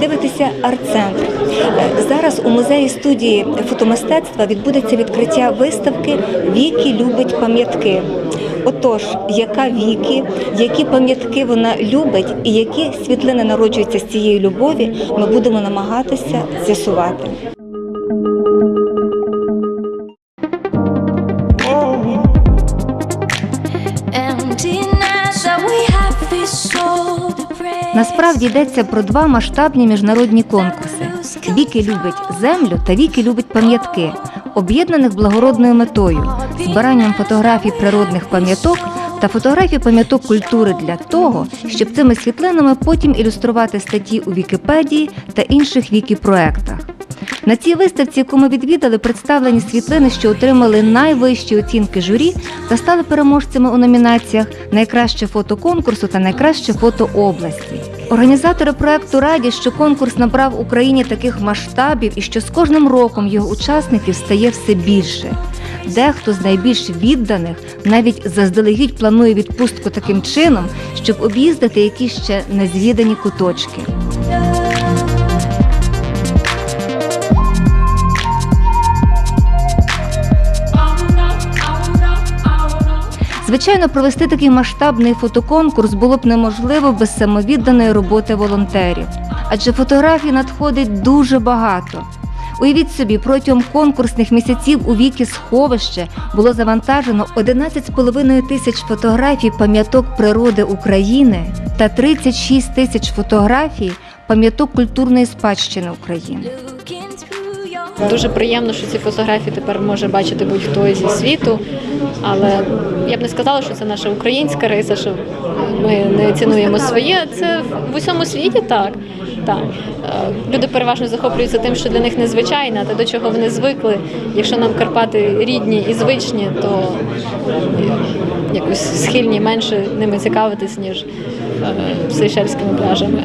Дивитеся арт-центр. Е, Зараз у музеї студії фотомистецтва відбудеться відкриття виставки Віки любить пам'ятки. Отож, яка віки, які пам'ятки вона любить, і які світлини народжуються з цієї любові, ми будемо намагатися з'ясувати. Насправді йдеться про два масштабні міжнародні конкурси: Віки любить землю та Віки любить пам'ятки, об'єднаних благородною метою, збиранням фотографій природних пам'яток та фотографій пам'яток культури для того, щоб цими світлинами потім ілюструвати статті у Вікіпедії та інших вікі-проектах. На цій виставці, яку ми відвідали, представлені світлини, що отримали найвищі оцінки журі та стали переможцями у номінаціях Найкраще фото конкурсу та найкраще фото області. Організатори проекту раді, що конкурс набрав Україні таких масштабів і що з кожним роком його учасників стає все більше. Дехто з найбільш відданих навіть заздалегідь планує відпустку таким чином, щоб об'їздити якісь ще незвідані куточки. Звичайно, провести такий масштабний фотоконкурс було б неможливо без самовідданої роботи волонтерів, адже фотографій надходить дуже багато. Уявіть собі, протягом конкурсних місяців у віки сховище було завантажено 11,5 тисяч фотографій пам'яток природи України та 36 тисяч фотографій пам'яток культурної спадщини України. Дуже приємно, що ці фотографії тепер може бачити будь-хто зі світу. Але я б не сказала, що це наша українська риса, що ми не цінуємо своє. Це в усьому світі так. так. Е, Люди переважно захоплюються тим, що для них незвичайне, а те, до чого вони звикли. Якщо нам Карпати рідні і звичні, то е, якось схильні менше ними цікавитись, ніж сейшельськими пляжами.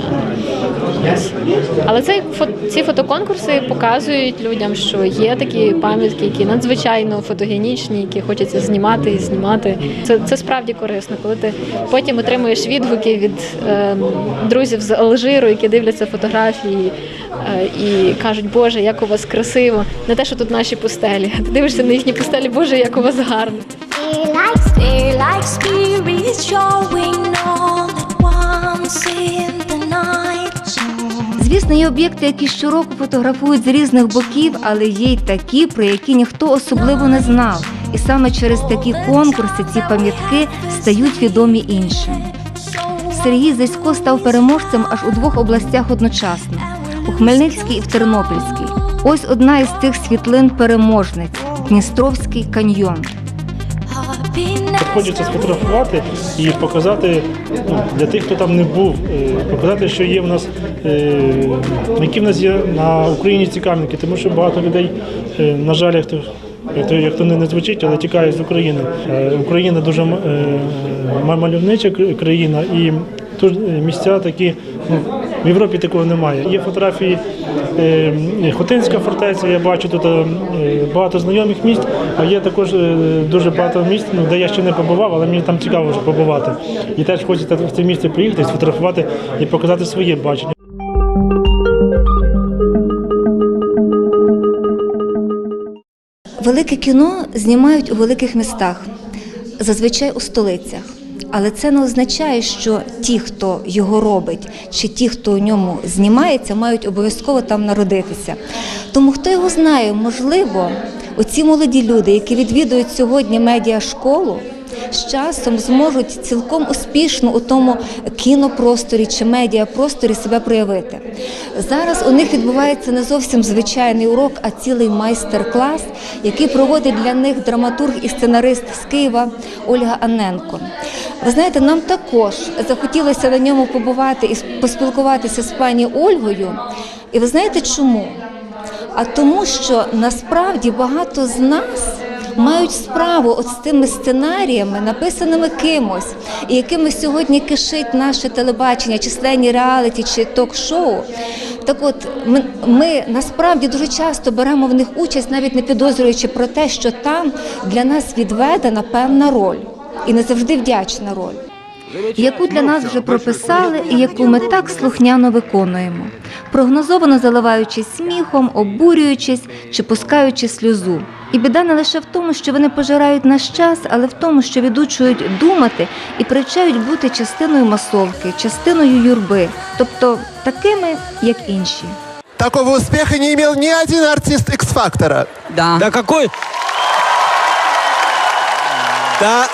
Але цей ці фотоконкурси показують людям, що є такі пам'ятки, які надзвичайно фотогенічні, які хочеться знімати і знімати. Це, це справді корисно, коли ти потім отримуєш відгуки від ем, друзів з Алжиру, які дивляться фотографії е, і кажуть, Боже, як у вас красиво. Не те, що тут наші пустелі. Ти дивишся на їхні пустелі, Боже, як у вас гарно. Звісно, є об'єкти, які щороку фотографують з різних боків, але є й такі, про які ніхто особливо не знав. І саме через такі конкурси ці пам'ятки стають відомі іншим. Сергій Зисько став переможцем аж у двох областях одночасно у Хмельницькій і в Тернопільській. Ось одна із тих світлин переможниць Дністровський каньйон. Хочеться сфотографувати і показати ну, для тих, хто там не був, е, показати, що є в нас, які в нас є на Україні цікавники, тому що багато людей, е, на жаль, як то, як то, не, звучить, але тікають з України. Е, Україна дуже е, мальовнича країна і тут е, місця такі. Ну, в Європі такого немає. Є фотографії е, Хотинська фортеця, я бачу тут е, багато знайомих місць, а є також е, дуже багато місць, ну, де я ще не побував, але мені там цікаво вже побувати. І теж хочеться в це місце приїхати, сфотографувати і показати своє бачення. Велике кіно знімають у великих містах, зазвичай у столицях. Але це не означає, що ті, хто його робить, чи ті, хто у ньому знімається, мають обов'язково там народитися. Тому хто його знає, можливо, оці молоді люди, які відвідують сьогодні медіашколу, з часом зможуть цілком успішно у тому кінопросторі чи медіапросторі себе проявити. Зараз у них відбувається не зовсім звичайний урок, а цілий майстер-клас, який проводить для них драматург і сценарист з Києва Ольга Анненко. Ви знаєте, нам також захотілося на ньому побувати і поспілкуватися з пані Ольгою. І ви знаєте чому? А тому, що насправді багато з нас мають справу от з тими сценаріями, написаними кимось, і якими сьогодні кишить наше телебачення, численні реаліті чи ток-шоу. Так от ми, ми насправді дуже часто беремо в них участь, навіть не підозрюючи про те, що там для нас відведена певна роль і не завжди вдячна роль. Яку для нас вже прописали і яку ми так слухняно виконуємо, прогнозовано заливаючись сміхом, обурюючись чи пускаючи сльозу. І біда не лише в тому, що вони пожирають наш час, але в тому, що відучують думати і привчають бути частиною масовки, частиною юрби, тобто такими, як інші. Такого успеха не имел ни один артист X-фактора. Да. Да какой... Да,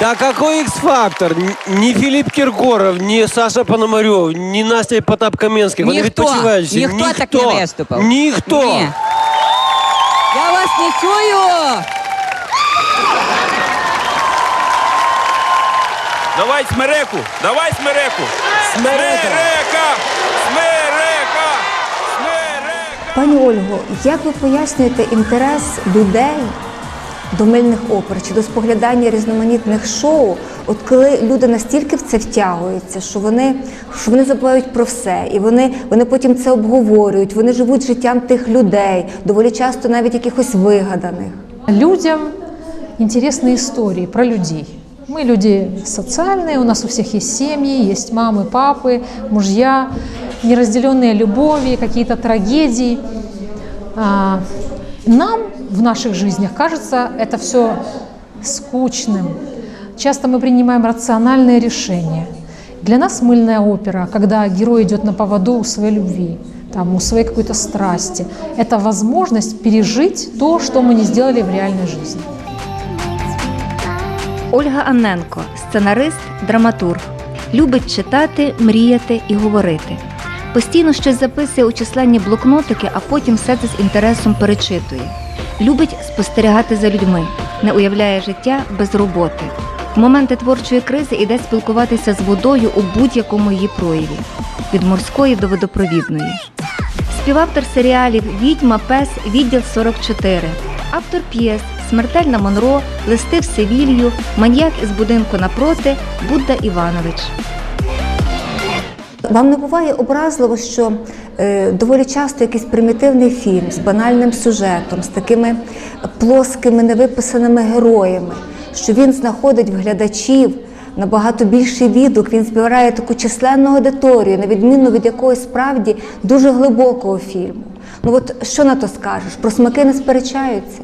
да какой X-фактор? Ни Филипп Киркоров, ни Саша Пономарев, ни Настя Потап-Каменских. Вони Ніхто, відпочивають ніхто так не виступив. Ніхто. Ні. Я вас не чую. Давай смереку! Давай смереку! Смерека! Смерека! Смерека! Пані Ольго, як ви пояснюєте інтерес людей до мильних опер чи до споглядання різноманітних шоу, от коли люди настільки в це втягуються, що вони, що вони забувають про все, і вони, вони потім це обговорюють, вони живуть життям тих людей, доволі часто навіть якихось вигаданих. Людям интересны истории про людей. Мы люди социальные, у нас у всех есть семьи, есть мамы, папы, мужья, неразделенные любови, какие-то трагедии. А, Нам в наших жизнях кажется это все скучным. Часто мы принимаем рациональные решения. Для нас мыльная опера, когда герой идет на поводу у своей любви, там, у своей какой-то страсти, это возможность пережить то, что мы не сделали в реальной жизни. Ольга Анненко, сценарист, драматург. Любить читати, мріяти і говорити. Постійно щось записує у численні блокнотики, а потім все це з інтересом перечитує. Любить спостерігати за людьми, не уявляє життя без роботи. В моменти творчої кризи іде спілкуватися з водою у будь-якому її прояві від морської до водопровідної. Співавтор серіалів Відьма, Пес, Відділ 44, автор п'єс Смертельна Монро, Листи в Севілью, Маньяк із будинку напроти, Будда Іванович. Вам не буває образливо, що е, доволі часто якийсь примітивний фільм з банальним сюжетом, з такими плоскими невиписаними героями, що він знаходить в глядачів набагато більший відгук, він збирає таку численну аудиторію, на відміну від якогось справді дуже глибокого фільму. Ну от що на то скажеш? Про смаки не сперечаються.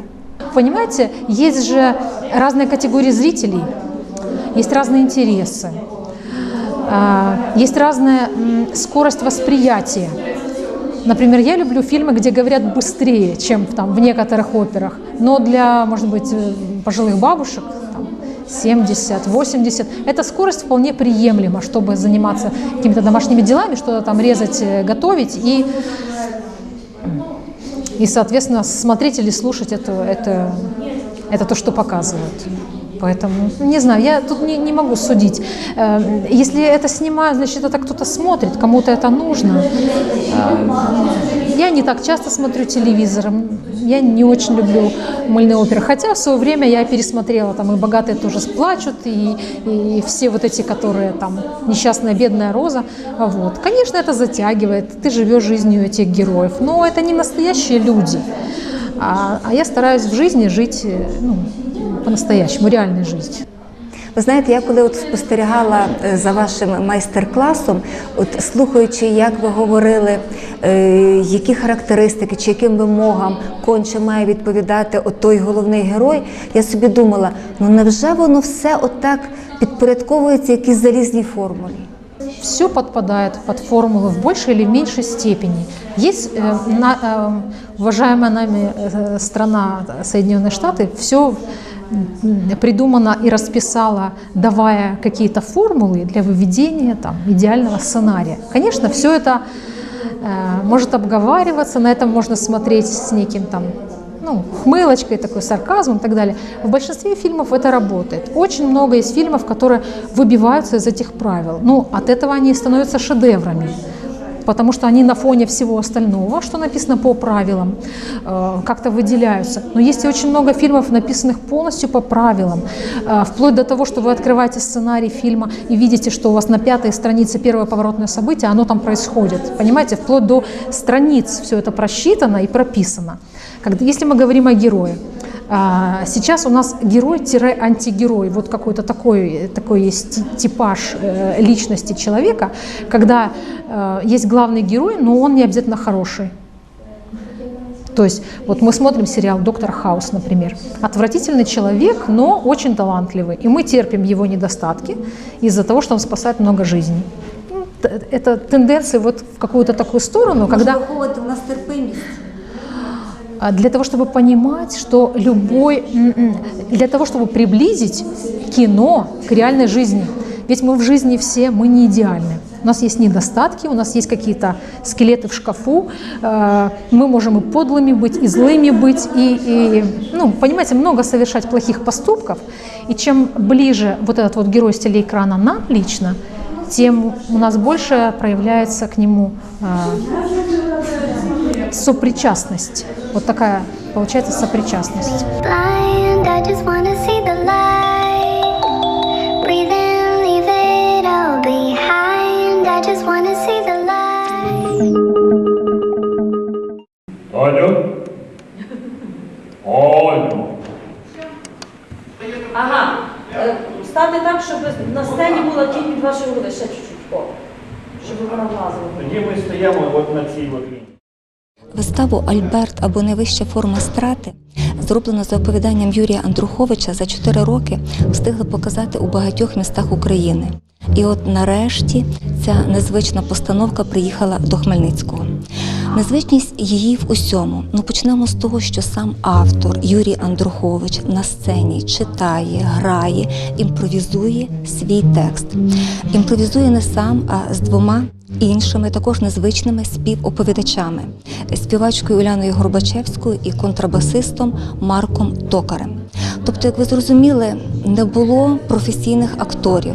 Понимаете, есть же разные категории зрителей, есть разные интересы, а, Есть разная скорость восприятия. Например, я люблю фильмы, где говорят быстрее, чем там, в некоторых операх. Но для, может быть, э, пожилых бабушек, там, 70, 80, эта скорость вполне приемлема, чтобы заниматься какими-то домашними делами, что-то там резать, э, готовить и и, соответственно, смотреть или слушать это, это, это то, что показывают. Поэтому, не знаю, я тут не, не могу судить. Э, Если это снимают, значит, это кто-то смотрит, кому-то это нужно. Э, Я не так часто смотрю телевизор, я не очень люблю мыльные оперы. Хотя в свое время я пересмотрела, там и «Богатые тоже сплачут», и, и все вот эти, которые там «Несчастная бедная роза». Вот. Конечно, это затягивает, ты живешь жизнью этих героев, но это не настоящие люди. А, а я стараюсь в жизни жить э, ну, по-настоящему, реальной жизнью. Ви знаєте, я коли от спостерігала е, за вашим майстер-класом, от слухаючи, як ви говорили, е, які характеристики чи яким вимогам конче має відповідати от той головний герой, я собі думала, ну невже воно все отак підпорядковується якійсь залізній формулі? Все подпадает под формулу в большей или в меньшей степени. Есть э, на- э, уважаемая нами э, страна Соединенные Штаты, все придумано и расписала, давая какие-то формулы для выведения там, идеального сценария. Конечно, все это э, может обговариваться, на этом можно смотреть с неким там ну, хмылочкой, такой сарказмом и так далее. В большинстве фильмов это работает. Очень много есть фильмов, которые выбиваются из этих правил. Ну, от этого они становятся шедеврами потому что они на фоне всего остального, что написано по правилам, э, как-то выделяются. Но есть и очень много фильмов, написанных полностью по правилам, э, вплоть до того, что вы открываете сценарий фильма и видите, что у вас на пятой странице первое поворотное событие, оно там происходит. Понимаете, вплоть до страниц все это просчитано и прописано. Когда, если мы говорим о герое, Сейчас у нас герой-антигерой, вот какой-то такой, такой есть ти- типаж э, личности человека, когда э, есть главный герой, но он не обязательно хороший. То есть вот мы смотрим сериал «Доктор Хаус», например. Отвратительный человек, но очень талантливый. И мы терпим его недостатки из-за того, что он спасает много жизней. Ну, Это тенденции вот в какую-то такую сторону, когда виховувати в нас терпимість. А, для того, чтобы понимать, что любой, м-м, для того, чтобы приблизить кино к реальной жизни. Ведь мы в жизни все, мы не идеальны. У нас есть недостатки, у нас есть какие-то скелеты в шкафу, э, мы можем и подлыми быть, и злыми быть, и, и, ну, понимаете, много совершать плохих поступков. И чем ближе вот этот вот герой с телеэкрана нам лично, тем у нас больше проявляется к нему э, сопричастность. Вот такая получается сопричастность. Алло? Алло. Ага. Е, Ставте так, щоб на сцені була тінь від вашої голови. Ще чуть-чуть. Щоб вона влазила. Тоді ми стоїмо от на цій лінії. Виставу Альберт або найвища форма страти, зроблено за оповіданням Юрія Андруховича за 4 роки, встигли показати у багатьох містах України. І от нарешті ця незвична постановка приїхала до Хмельницького. Незвичність її в усьому. Ну почнемо з того, що сам автор Юрій Андрухович на сцені читає, грає, імпровізує свій текст. Імпровізує не сам, а з двома іншими, також незвичними співоповідачами співачкою Уляною Горбачевською і контрабасистом Марком Токарем. Тобто, як ви зрозуміли, не було професійних акторів,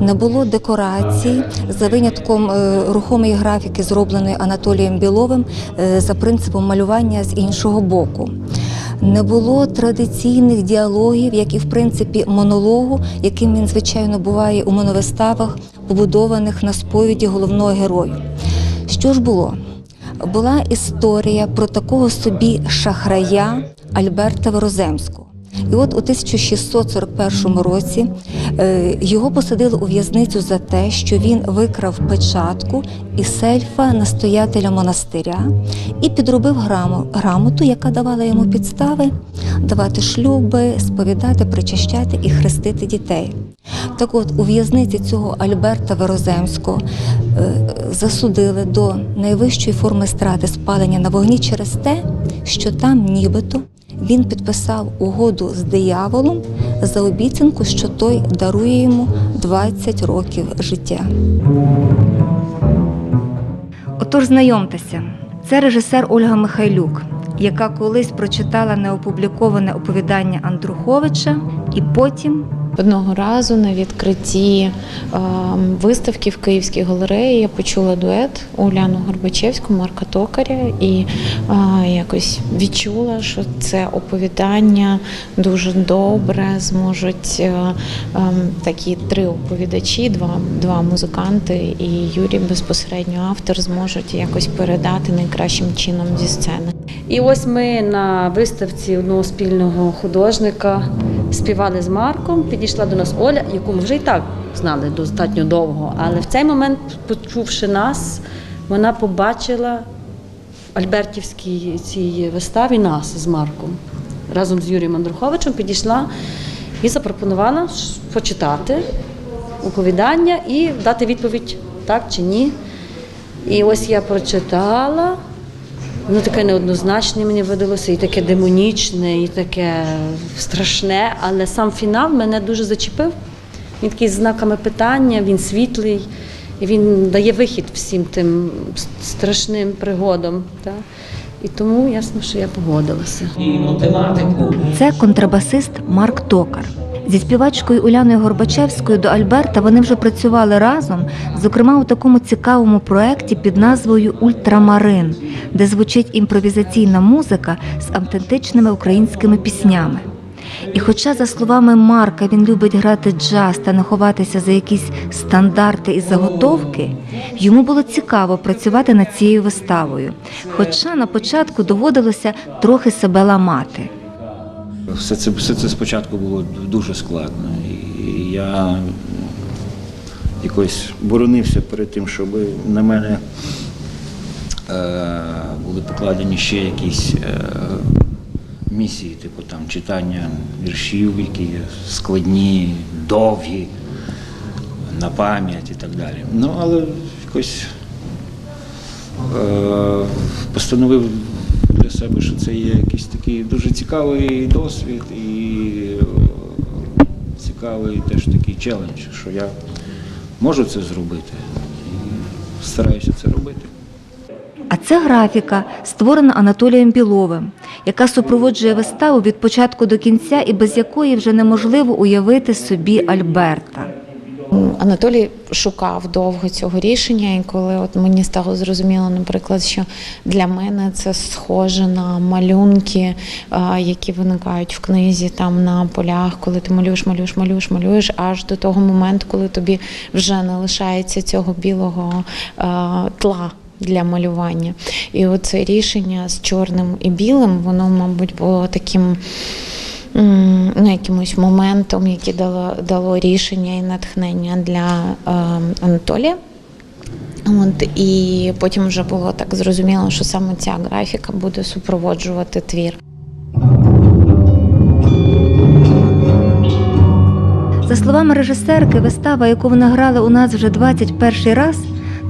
не було декорацій за винятком е, рухомої графіки, зробленої Анатолієм Біловим е, за принципом малювання з іншого боку. Не було традиційних діалогів, як і в принципі монологу, яким він звичайно буває у моновиставах, побудованих на сповіді головного герою. Що ж було? Була історія про такого собі шахрая Альберта Вороземського. І от у 1641 році його посадили у в'язницю за те, що він викрав печатку із сельфа настоятеля монастиря і підробив грамоту, яка давала йому підстави давати шлюби, сповідати, причащати і хрестити дітей. Так от у в'язниці цього Альберта Вероземського е, засудили до найвищої форми страти спалення на вогні через те, що там нібито він підписав угоду з дияволом за обіцянку, що той дарує йому 20 років життя. Отож, знайомтеся, це режисер Ольга Михайлюк, яка колись прочитала неопубліковане оповідання Андруховича і потім Одного разу на відкритті е, виставки в Київській галереї я почула дует Уляну Горбачевську, Марка Токаря, і е, якось відчула, що це оповідання дуже добре зможуть е, е, такі три оповідачі, два, два музиканти і Юрій безпосередньо автор зможуть якось передати найкращим чином зі сцени. І ось ми на виставці одного спільного художника співали з Марком. Підійшла до нас Оля, яку ми вже і так знали достатньо довго. Але в цей момент, почувши нас, вона побачила в Альбертівській цій виставі нас з Марком разом з Юрієм Андруховичем підійшла і запропонувала почитати оповідання і дати відповідь так чи ні. І ось я прочитала. Воно таке неоднозначне мені видалося, і таке демонічне, і таке страшне. Але сам фінал мене дуже зачепив. Він такий з знаками питання, він світлий, і він дає вихід всім тим страшним пригодам. Так? І тому ясно, що я погодилася. Це контрабасист Марк Токар. Зі співачкою Уляною Горбачевською до Альберта вони вже працювали разом, зокрема у такому цікавому проєкті під назвою Ультрамарин, де звучить імпровізаційна музика з автентичними українськими піснями. І хоча, за словами Марка, він любить грати джаз та не ховатися за якісь стандарти і заготовки, йому було цікаво працювати над цією виставою. Хоча на початку доводилося трохи себе ламати. Все це, все це спочатку було дуже складно. І я якось боронився перед тим, щоб на мене е, були покладені ще якісь е, місії, типу там читання віршів, які складні, довгі, на пам'ять і так далі. Ну, але якось е, постановив себе, що це є якийсь такий дуже цікавий досвід і е, цікавий теж такий челендж, що я можу це зробити і стараюся це робити. А це графіка, створена Анатолієм Біловим, яка супроводжує виставу від початку до кінця і без якої вже неможливо уявити собі Альберта. Анатолій шукав довго цього рішення, і коли от мені стало зрозуміло, наприклад, що для мене це схоже на малюнки, які виникають в книзі там на полях, коли ти малюєш, малюєш, малюєш, малюєш, аж до того моменту, коли тобі вже не лишається цього білого тла. Для малювання. І оце рішення з чорним і білим, воно, мабуть, було таким ну, якимось моментом, яке дало, дало рішення і натхнення для е, Анатолія. От, і потім вже було так зрозуміло, що саме ця графіка буде супроводжувати твір. За словами режисерки, вистава, яку вона грала у нас вже 21 раз,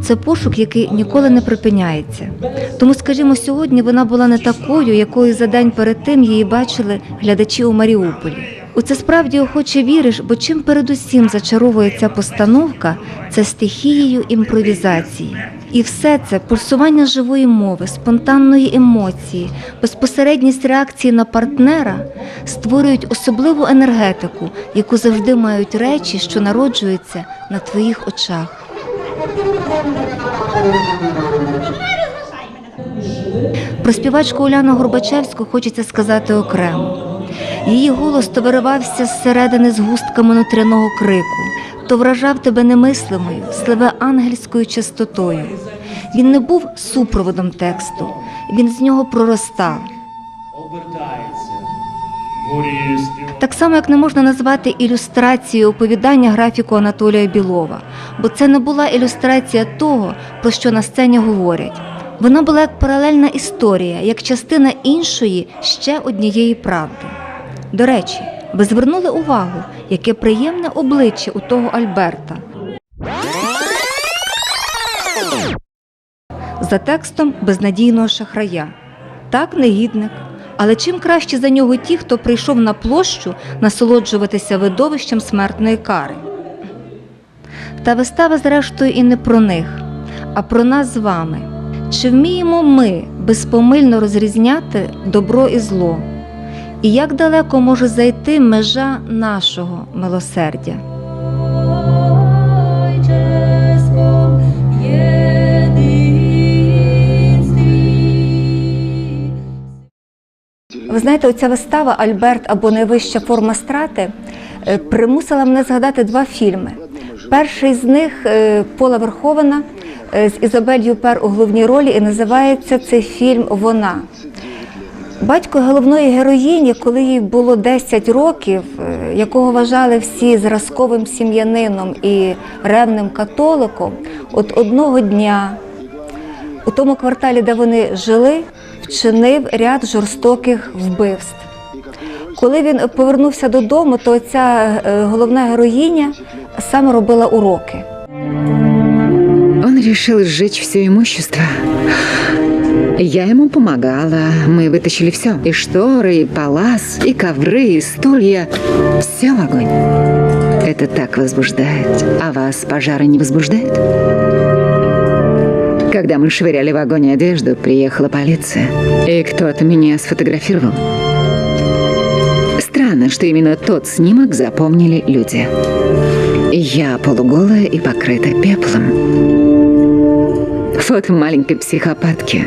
це пошук, який ніколи не припиняється. Тому, скажімо, сьогодні вона була не такою, якою за день перед тим її бачили глядачі у Маріуполі. У це справді охоче віриш, бо чим передусім зачаровує ця постановка, це стихією імпровізації. І все це пульсування живої мови, спонтанної емоції, безпосередність реакції на партнера створюють особливу енергетику, яку завжди мають речі, що народжуються на твоїх очах. Про співачку Уляну Горбачевську хочеться сказати окремо. Її голос то виривався зсередини з густками нутряного крику, то вражав тебе немислимою, сливе ангельською чистотою. Він не був супроводом тексту, він з нього проростав. Обертається. Так само, як не можна назвати ілюстрацією оповідання графіку Анатолія Білова, бо це не була ілюстрація того, про що на сцені говорять. Вона була як паралельна історія, як частина іншої ще однієї правди. До речі, ви звернули увагу, яке приємне обличчя у того Альберта. За текстом безнадійного шахрая. Так, негідник. Але чим краще за нього ті, хто прийшов на площу насолоджуватися видовищем смертної кари. Та вистава, зрештою, і не про них, а про нас з вами. Чи вміємо ми безпомильно розрізняти добро і зло? І як далеко може зайти межа нашого милосердя? Ви знаєте, оця вистава Альберт або найвища форма страти е, примусила мене згадати два фільми. Перший з них е, Пола Верховена е, з Ізабель Юпер у головній ролі, і називається цей фільм Вона. Батько головної героїні, коли їй було 10 років, якого вважали всі зразковим сім'янином і ревним католиком, от одного дня у тому кварталі, де вони жили, вчинив ряд жорстоких вбивств. Коли він повернувся додому, то ця е, головна героїня саме робила уроки. Он решил сжечь все имущество. Я ему помогала. Мы вытащили все. И шторы, и палас, и ковры, и стулья. Все в огонь. Это так возбуждает. А вас пожары не возбуждают? Когда мы швыряли в огонь одежду, приехала полиция. И кто-то меня сфотографировал. Странно, что именно тот снимок запомнили люди. Я полуголая и покрыта пеплом. Фото маленькой психопатки.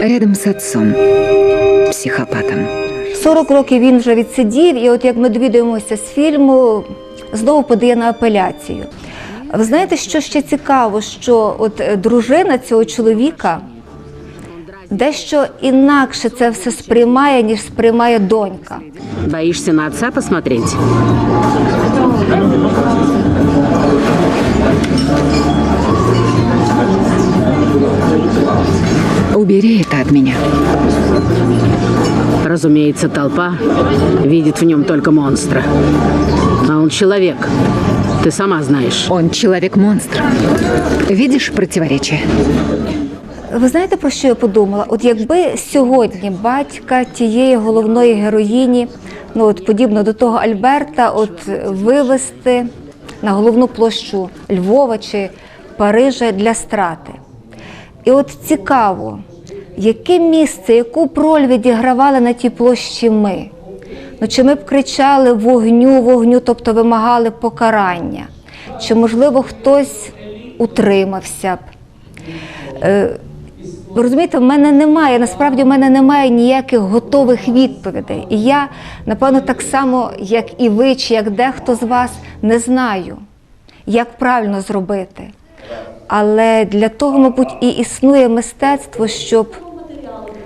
Рядом с отцом. Психопатом. 40 років він вже відсидів, і от як ми довідуємося з фільму, знову подає на апеляцію. Ви знаєте, що ще цікаво, що от е, дружина цього чоловіка дещо інакше це все сприймає, ніж сприймає донька. Боишься на отца посмотреть? Убери это от меня. Разумеется, толпа видит в нем только монстра. А он человек. Ты сама знаешь. Он человек-монстр. Видишь противоречие? Ви знаєте, про що я подумала? От якби сьогодні батька тієї головної героїні, ну от подібно до того Альберта, от вивести на головну площу Львова чи Парижа для страти. І от цікаво, яке місце, яку б роль відігравали на тій площі ми? Ну, чи ми б кричали вогню, вогню, тобто вимагали покарання? Чи, можливо, хтось утримався б? Е, розумієте, в мене немає, насправді в мене немає ніяких готових відповідей. І я, напевно, так само, як і ви, чи як дехто з вас, не знаю, як правильно зробити. Але для того, мабуть, і існує мистецтво, щоб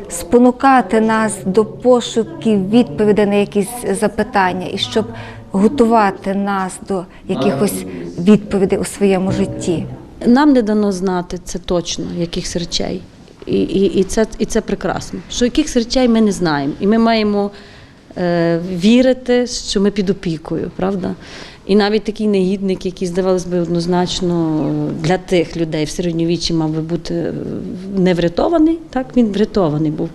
спонукати нас до пошуків відповідей на якісь запитання, і щоб готувати нас до якихось відповідей у своєму житті. Нам не дано знати це точно, якихось речей. І, і, і, це, і це прекрасно. Що якихось речей ми не знаємо. І ми маємо е, вірити, що ми під опікою, правда? І навіть такий негідник, який, здавалось би, однозначно для тих людей в середньовіччі мав би бути е, не врятований, так він врятований був.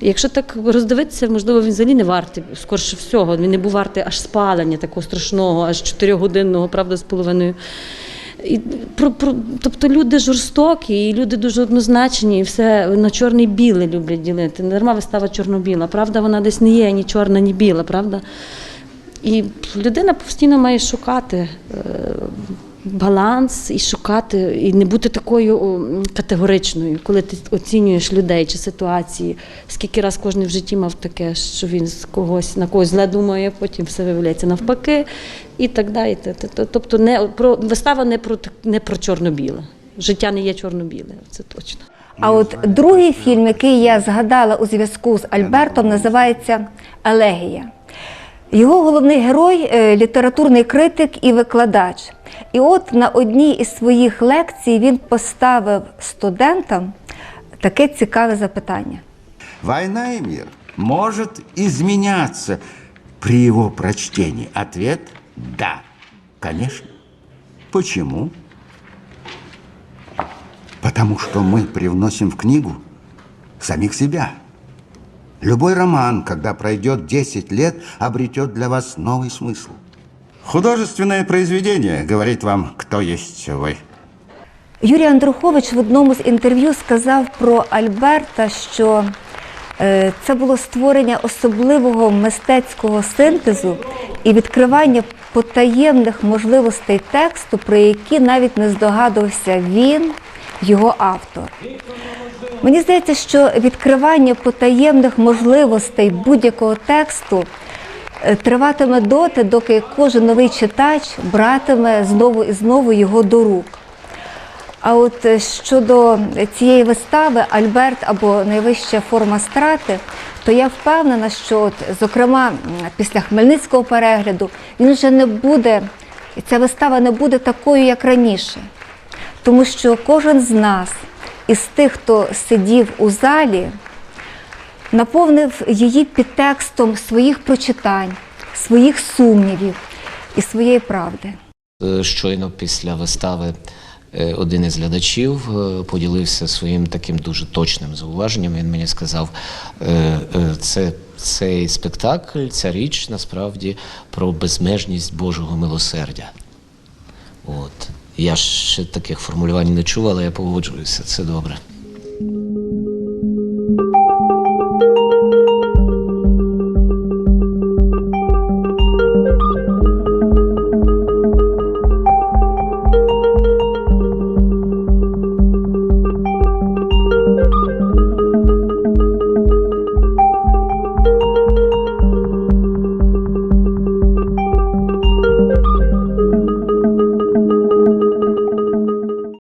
Якщо так роздивитися, можливо, він взагалі не вартий, скорше всього, він не був вартий аж спалення такого страшного, аж чотирьохгодинного, правда, з половиною. І про, про, тобто люди жорстокі, і люди дуже однозначні, і все на чорне і біле люблять ділити. Не вистава чорно-біла. Правда, вона десь не є ні чорна, ні біла, правда? І людина постійно має шукати е, баланс і шукати, і не бути такою категоричною, коли ти оцінюєш людей чи ситуації. Скільки раз кожен в житті мав таке, що він з когось на когось зле думає, потім все виявляється навпаки, і так далі. Тобто не про вистава не про не про чорно-біле. Життя не є чорно-біле, це точно. А от другий фільм, який я згадала у зв'язку з Альбертом, називається Елегія. Його головний герой е, літературний критик і викладач. І от на одній із своїх лекцій він поставив студентам таке цікаве запитання. Война и мир может изменяться при его прочтении. Ответ – да, конечно. Почему? Потому что мы привносим в книгу самих себя. Любой роман, когда пройдет 10 лет, обретет для вас новый смысл. Художественное произведение говорит вам, кто есть вы. Юрій Андрухович в одному з інтерв'ю сказав про Альберта, що е, це було створення особливого мистецького синтезу і відкривання потаємних можливостей тексту, про які навіть не здогадувався він, його автор. Мені здається, що відкривання потаємних можливостей будь-якого тексту е, триватиме доти, доки кожен новий читач братиме знову і знову його до рук. А от е, щодо цієї вистави Альберт або найвища форма страти, то я впевнена, що от, зокрема після Хмельницького перегляду він вже не буде, ця вистава не буде такою, як раніше. Тому що кожен з нас із тих, хто сидів у залі, наповнив її підтекстом своїх прочитань, своїх сумнівів і своєї правди. Е, Щойно після вистави е, один із глядачів е, поділився своїм таким дуже точним зауваженням. Він мені сказав, це цей спектакль, ця річ насправді про безмежність Божого милосердя. От. Я ще таких формулювань не чув, але я погоджуюся, це добре.